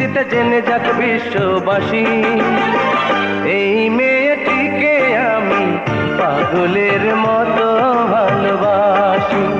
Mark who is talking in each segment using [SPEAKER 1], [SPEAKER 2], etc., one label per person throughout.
[SPEAKER 1] খুশিতে জেনে যাক বিশ্ববাসী। এই মেয়েটিকে আমি পাগলের মতো ভালোবাসি।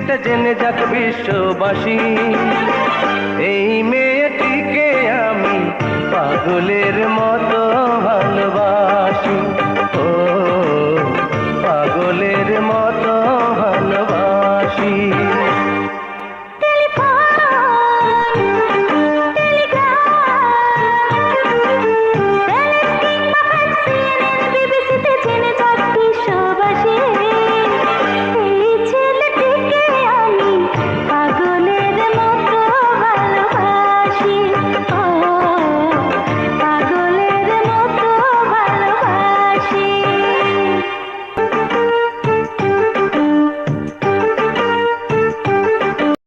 [SPEAKER 1] সেটা জেনে যাক বিশ্ববাসী। এই মেয়েটিকে আমি পাগলের মতো